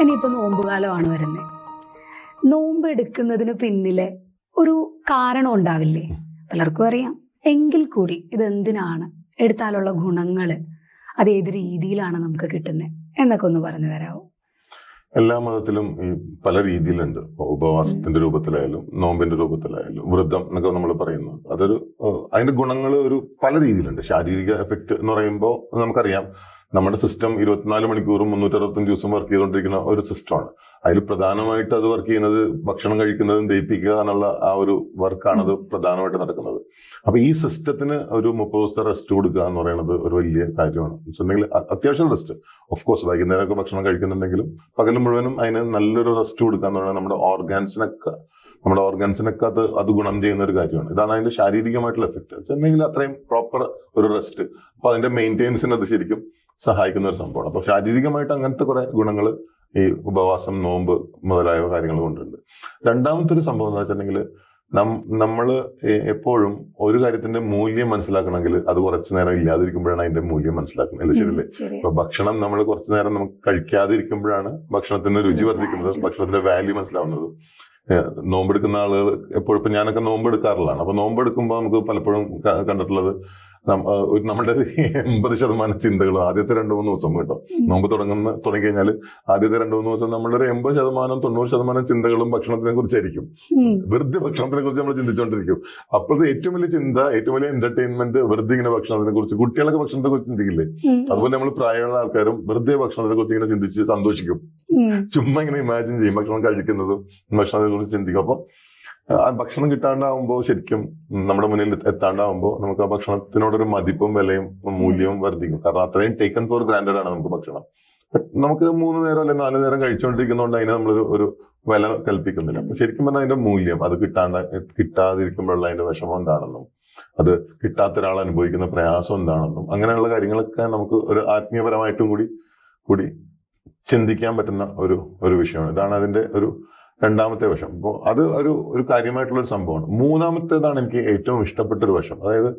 ഇനിയിപ്പോൾ നോമ്പുകാലമാണ് വരുന്നത് നോമ്പ് എടുക്കുന്നതിന് പിന്നിലെ ഒരു കാരണം ഉണ്ടാവില്ലേ? പലർക്കും അറിയാം. എങ്കിൽ കൂടി ഇത് എന്തിനാണ് എടുത്താലുള്ള ഗുണങ്ങൾ അത് ഏത് രീതിയിലാണ് നമുക്ക് കിട്ടുന്നത് എന്നൊക്കെ ഒന്ന് പറഞ്ഞു തരാമോ എല്ലാ മതത്തിലും ഈ പല രീതിയിലുണ്ട്. ഉപവാസത്തിന്റെ രൂപത്തിലായാലും നോമ്പിന്റെ രൂപത്തിലായാലും വൃദ്ധം എന്നൊക്കെ നമ്മൾ പറയുന്നു. അതൊരു അതിന്റെ ഗുണങ്ങൾ ഒരു പല രീതിയിലുണ്ട്. ശാരീരിക എഫക്റ്റ് എന്ന് പറയുമ്പോൾ നമുക്കറിയാം. നമ്മുടെ സിസ്റ്റം ഇരുപത്തിനാല് മണിക്കൂറും മുന്നൂറ്ററുപത്തഞ്ച് ദിവസം വർക്ക് ചെയ്തുകൊണ്ടിരിക്കുന്ന ഒരു സിസ്റ്റമാണ് അതിൽ പ്രധാനമായിട്ട് അത് വർക്ക് ചെയ്യുന്നത് ഭക്ഷണം കഴിക്കുന്നതും ദയിപ്പിക്കുക എന്നുള്ള ആ ഒരു വർക്കാണ് അത് പ്രധാനമായിട്ട് നടക്കുന്നത്. അപ്പൊ ഈ സിസ്റ്റത്തിന് ഒരു മുപ്പത് ദിവസത്തെ റെസ്റ്റ് കൊടുക്കുക എന്ന് പറയുന്നത് ഒരു വലിയ കാര്യമാണ്. വെച്ചിട്ടുണ്ടെങ്കിൽ അത്യാവശ്യം റെസ്റ്റ് ഓഫ് കോഴ്സ് വൈകുന്നേരമൊക്കെ ഭക്ഷണം കഴിക്കുന്നുണ്ടെങ്കിലും പകൽ മുഴുവനും അതിന് നല്ലൊരു റെസ്റ്റ് കൊടുക്കുക എന്ന് പറയുന്നത് നമ്മുടെ ഓർഗാൻസിനൊക്കെ നമ്മുടെ ഓർഗാൻസിനൊക്കെ അത് അത് ഗുണം ചെയ്യുന്ന ഒരു കാര്യമാണ്. ഇതാണ് അതിന്റെ ശാരീരികമായിട്ടുള്ള എഫക്റ്റ് വെച്ചിട്ടുണ്ടെങ്കിൽ അത്രയും പ്രോപ്പർ ഒരു റെസ്റ്റ് അപ്പൊ അതിന്റെ മെയിന്റെയിൻസിന് അത് ശരിക്കും സഹായിക്കുന്ന ഒരു സംഭവമാണ്. അപ്പൊ ശാരീരികമായിട്ട് അങ്ങനത്തെ കുറെ ഗുണങ്ങൾ ഈ ഉപവാസം നോമ്പ് മുതലായ കാര്യങ്ങൾ കൊണ്ടുണ്ട്. രണ്ടാമത്തെ ഒരു സംഭവം എന്ന് വെച്ചിട്ടുണ്ടെങ്കിൽ നം നമ്മൾ എപ്പോഴും ഒരു കാര്യത്തിന്റെ മൂല്യം മനസ്സിലാക്കണമെങ്കിൽ അത് കുറച്ചു നേരം ഇല്ലാതിരിക്കുമ്പോഴാണ് അതിന്റെ മൂല്യം മനസ്സിലാക്കുന്നത്. അല്ലേ? ശരിയല്ലേ? അപ്പൊ ഇപ്പൊ ഭക്ഷണം നമ്മൾ കുറച്ചു നേരം നമുക്ക് കഴിക്കാതിരിക്കുമ്പോഴാണ് ഭക്ഷണത്തിന്റെ രുചി വർദ്ധിക്കുന്നത് ഭക്ഷണത്തിന്റെ വാല്യൂ മനസ്സിലാവുന്നത്. നോമ്പെടുക്കുന്ന ആളുകൾ എപ്പോഴും ഇപ്പൊ ഞാനൊക്കെ നോമ്പെടുക്കാറുള്ളതാണ്. അപ്പൊ നോമ്പെടുക്കുമ്പോൾ നമുക്ക് പലപ്പോഴും കണ്ടിട്ടുള്ളത് നമ്മുടെ എൺപത് ശതമാനം ചിന്തകളും ആദ്യത്തെ രണ്ടു മൂന്ന് ദിവസം കേട്ടോ. നോമ്പ് തുടങ്ങുന്ന തുടങ്ങി കഴിഞ്ഞാൽ ആദ്യത്തെ രണ്ടു മൂന്ന് ദിവസം നമ്മുടെ ഒരു എൺപത് ശതമാനം തൊണ്ണൂറ് ശതമാനം ചിന്തകളും ഭക്ഷണത്തിനെ കുറിച്ചായിരിക്കും. വെറുതെ ഭക്ഷണത്തിനെ കുറിച്ച് നമ്മൾ ചിന്തിച്ചുകൊണ്ടിരിക്കും അപ്പോഴത്തെ ഏറ്റവും വലിയ ചിന്ത ഏറ്റവും വലിയ എന്റർടൈൻമെന്റ് വെറുതെ ഇങ്ങനെ ഭക്ഷണത്തിനെ കുറിച്ച് കുട്ടികളൊക്കെ ഭക്ഷണത്തെ കുറിച്ച് ചിന്തിക്കില്ലേ? അതുപോലെ നമ്മൾ പ്രായമുള്ള ആൾക്കാരും വെറുതെ ഭക്ഷണത്തെ കുറിച്ച് ഇങ്ങനെ ചിന്തിച്ച് സന്തോഷിക്കും. ചുമ്മാ ഇങ്ങനെ ഇമാജിൻ ചെയ്യും ഭക്ഷണം കഴിക്കുന്നതും ഭക്ഷണത്തെ കുറിച്ച് ചിന്തിക്കും. അപ്പം ഭക്ഷണം കിട്ടാണ്ടാവുമ്പോൾ ശരിക്കും നമ്മുടെ മുന്നിൽ എത്താണ്ടാവുമ്പോൾ നമുക്ക് ആ ഭക്ഷണത്തിനോടൊരു മതിപ്പും വിലയും മൂല്യവും വർദ്ധിക്കും. കാരണം അത്രയും ടേക്കൺ ഫോർ ഗ്രാൻഡഡ് ആണ് നമുക്ക് ഭക്ഷണം. നമുക്ക് മൂന്ന് നേരം അല്ലെങ്കിൽ നാല് നേരം കഴിച്ചുകൊണ്ടിരിക്കുന്നതുകൊണ്ട് അതിനെ നമ്മളൊരു ഒരു വില കൽപ്പിക്കുന്നില്ല. അപ്പൊ ശരിക്കും പറഞ്ഞാൽ അതിന്റെ മൂല്യം അത് കിട്ടാണ്ട കിട്ടാതിരിക്കുമ്പോഴുള്ള അതിന്റെ വിഷമം എന്താണെന്നും അത് കിട്ടാത്ത ഒരാൾ അനുഭവിക്കുന്ന പ്രയാസം എന്താണെന്നും അങ്ങനെയുള്ള കാര്യങ്ങളൊക്കെ നമുക്ക് ഒരു ആത്മീയപരമായിട്ടും കൂടി കൂടി ചിന്തിക്കാൻ പറ്റുന്ന ഒരു ഒരു വിഷയമാണ്. ഇതാണ് അതിന്റെ ഒരു രണ്ടാമത്തെ വശം. അപ്പോൾ അത് ഒരു ഒരു കാര്യമായിട്ടുള്ള ഒരു സംഭവമാണ്. മൂന്നാമത്തേതാണ് എനിക്ക് ഏറ്റവും ഇഷ്ടപ്പെട്ട ഒരു വശം. അതായത്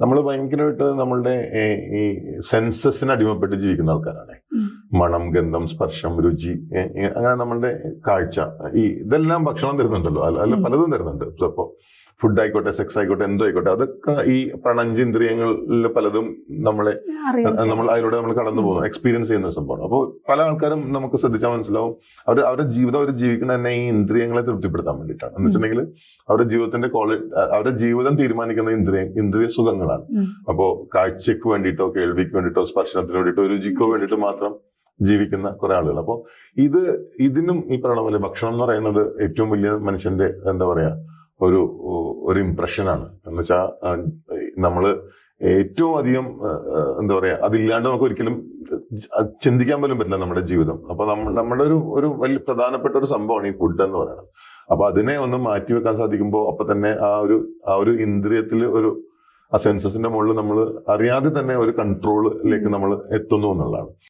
നമ്മൾ ഭയങ്കരമായിട്ട് നമ്മളുടെ ഈ സെൻസസിന് അടിമപ്പെട്ട് ജീവിക്കുന്ന ആൾക്കാരാണ് മണം ഗന്ധം സ്പർശം രുചി അങ്ങനെ നമ്മളുടെ കാഴ്ച. ഈ ഇതെല്ലാം ഭക്ഷണം തരുന്നുണ്ടല്ലോ. അല്ല അല്ല പലതും തരുന്നുണ്ട്. അപ്പോൾ ഫുഡ് ആയിക്കോട്ടെ സെക്സ് ആയിക്കോട്ടെ എന്തോ ആയിക്കോട്ടെ അതൊക്കെ ഈ പ്രണഞ്ചേന്ദ്രിയങ്ങളിൽ പലതും നമ്മളെ നമ്മൾ അതിലൂടെ നമ്മൾ കടന്നു പോകുന്നു എക്സ്പീരിയൻസ് ചെയ്യുന്ന സംഭവമാണ്. അപ്പോൾ പല ആൾക്കാരും നമുക്ക് ശ്രദ്ധിച്ചാൽ മനസ്സിലാവും അവർ അവരുടെ ജീവിതം അവർ ജീവിക്കുന്ന തന്നെ ഈ ഇന്ദ്രിയങ്ങളെ തൃപ്തിപ്പെടുത്താൻ വേണ്ടിയിട്ടാണ്. എന്ന് വെച്ചിട്ടുണ്ടെങ്കിൽ അവരുടെ ജീവിതത്തിന്റെ ക്വാളിറ്റി അവരുടെ ജീവിതം തീരുമാനിക്കുന്ന ഇന്ദ്രിയ ഇന്ദ്രിയ സുഖങ്ങളാണ്. അപ്പോൾ അപ്പോ കാഴ്ചക്ക് വേണ്ടിയിട്ടോ കേൾവിക്ക് വേണ്ടിയിട്ടോ സ്പർശനത്തിന് വേണ്ടിയിട്ടോ രുചിക്കോ വേണ്ടിയിട്ട് മാത്രം ജീവിക്കുന്ന കുറെ ആളുകൾ. അപ്പോൾ ഇത് ഇതിനും ഈ പറയണ പോലെ ഭക്ഷണം എന്ന് പറയുന്നത് ഏറ്റവും വലിയ മനുഷ്യന്റെ എന്താ പറയാ ഒരു ഒരു ഇമ്പ്രഷനാണ് എന്ന് വെച്ചാൽ നമ്മൾ ഏറ്റവും അധികം എന്താ പറയാ അതില്ലാണ്ട് നമുക്ക് ഒരിക്കലും ചിന്തിക്കാൻ പോലും പറ്റില്ല നമ്മുടെ ജീവിതം. അപ്പൊ നമ്മ നമ്മുടെ ഒരു ഒരു വലിയ പ്രധാനപ്പെട്ട ഒരു സംഭവമാണ് ഈ ഫുഡ് എന്ന് പറയുന്നത്. അപ്പൊ അതിനെ ഒന്ന് മാറ്റി വെക്കാൻ സാധിക്കുമ്പോൾ അപ്പൊ തന്നെ ആ ഒരു ആ ഒരു ഇന്ദ്രിയത്തിൽ ഒരു ആ സെൻസസിന്റെ മുകളിൽ നമ്മൾ അറിയാതെ തന്നെ ഒരു കൺട്രോളിലേക്ക് നമ്മൾ എത്തുന്നു എന്നുള്ളതാണ്.